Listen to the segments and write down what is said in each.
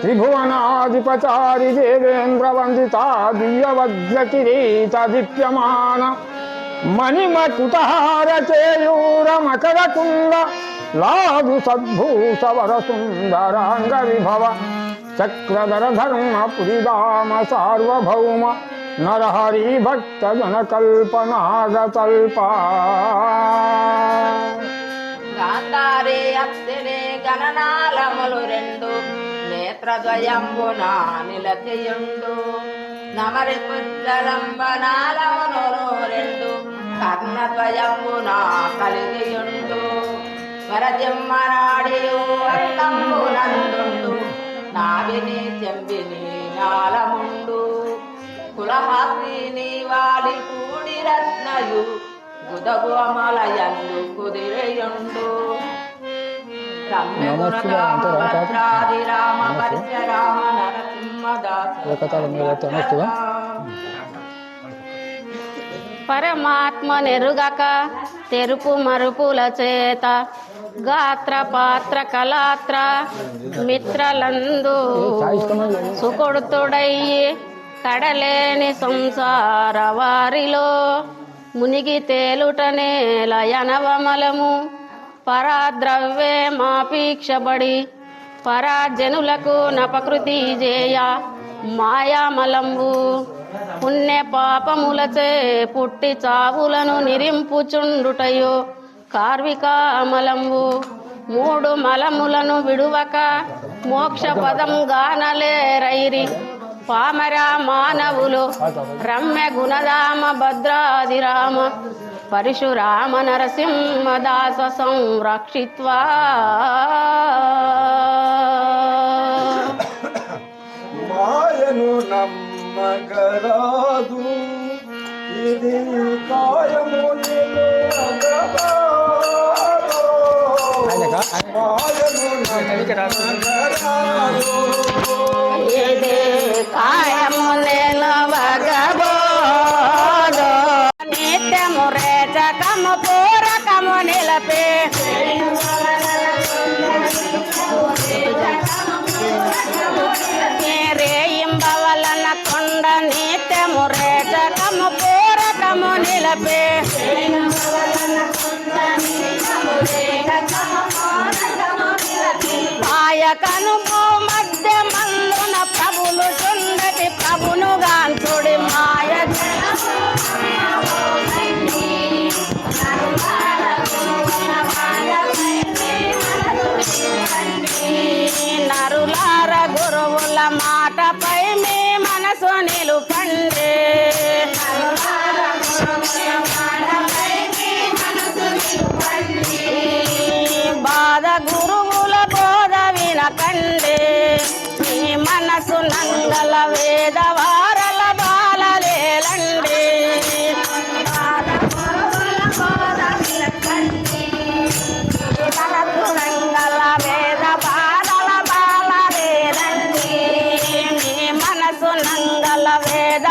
త్రిభువనాధిపచారి దేవేంద్ర వందితా దివ్యవజ్రకిరీట దీప్యమాన మణిమకుటహార చేయూర మకర కుండ లాదు సద్భూషవర సుందరాంగ విభవ చక్రధర ధర్మ పురిదామ సార్వభౌమ నరహరి భక్త జన కల్పనాగతల్పా గాంధారి అత్తిని గణనాలములు రెండు నేత్రద్వయంబున నిలతియుండు నమరి పుత్రలంబనాలమును రెండు కర్ణద్వయంబున కలిగియుండు. వరజమ్మనాడియు అర్థంబునందుండు నావిని చెంబిని నాలముండు. కులహాసిని వాడి కూడి రత్నయు గుదగు అమలయందు కుదిరేయుండు. పరమాత్మ నెరుగక తెరుపు మరుపుల చేత గాత్ర పాత్ర కళాత్ర మిత్రలందు సుకొడుతుడయ్యి కడలేని సంసార వారిలో మునిగి తేలుటనే లయనవమలము పరాద్రవ్యే మాపీక్షబడి పరాజనులకు నపకృతి జేయ మాయామలంబు. పుణ్య పాపములచే పుట్టి చావులను నిరింపుచుండుటయో కార్వికామలంబు మూడు మలములను విడువక మోక్ష పదం గానలేరైరి పామర మానవులు రమ్య గుణధామ భద్రాదిరామ పరశురామ నరసింహదాస సంరక్షిత్వా మాయను నమ్మగరాదు ఇది కాయము? మాయను నమ్మగరాదు. నిలపే నంగల వేదవారల బాలలేలండి మనసు నంగల వేద బాలల బాలలేలండి మనసు నంగల వేద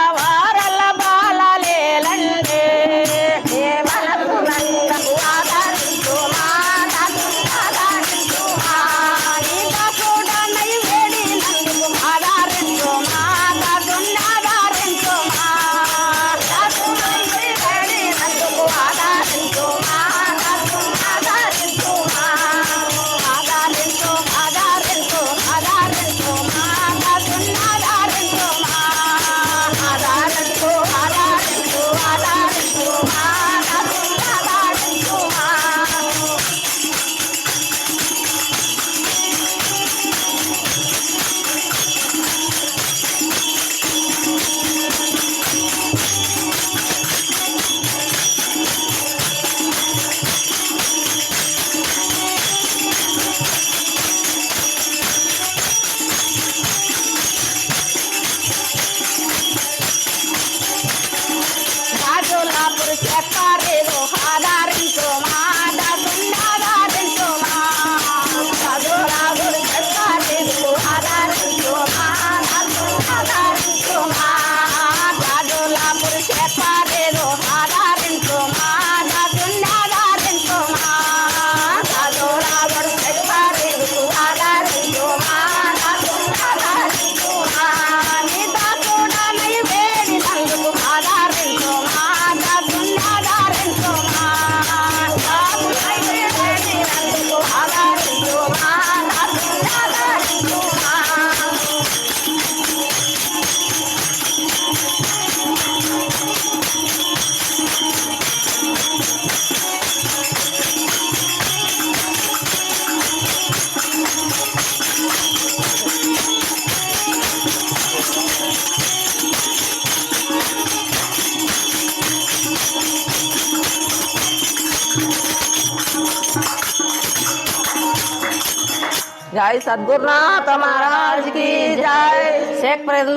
जय सदगुरुनाथ महाराज की जय। शेख फरीद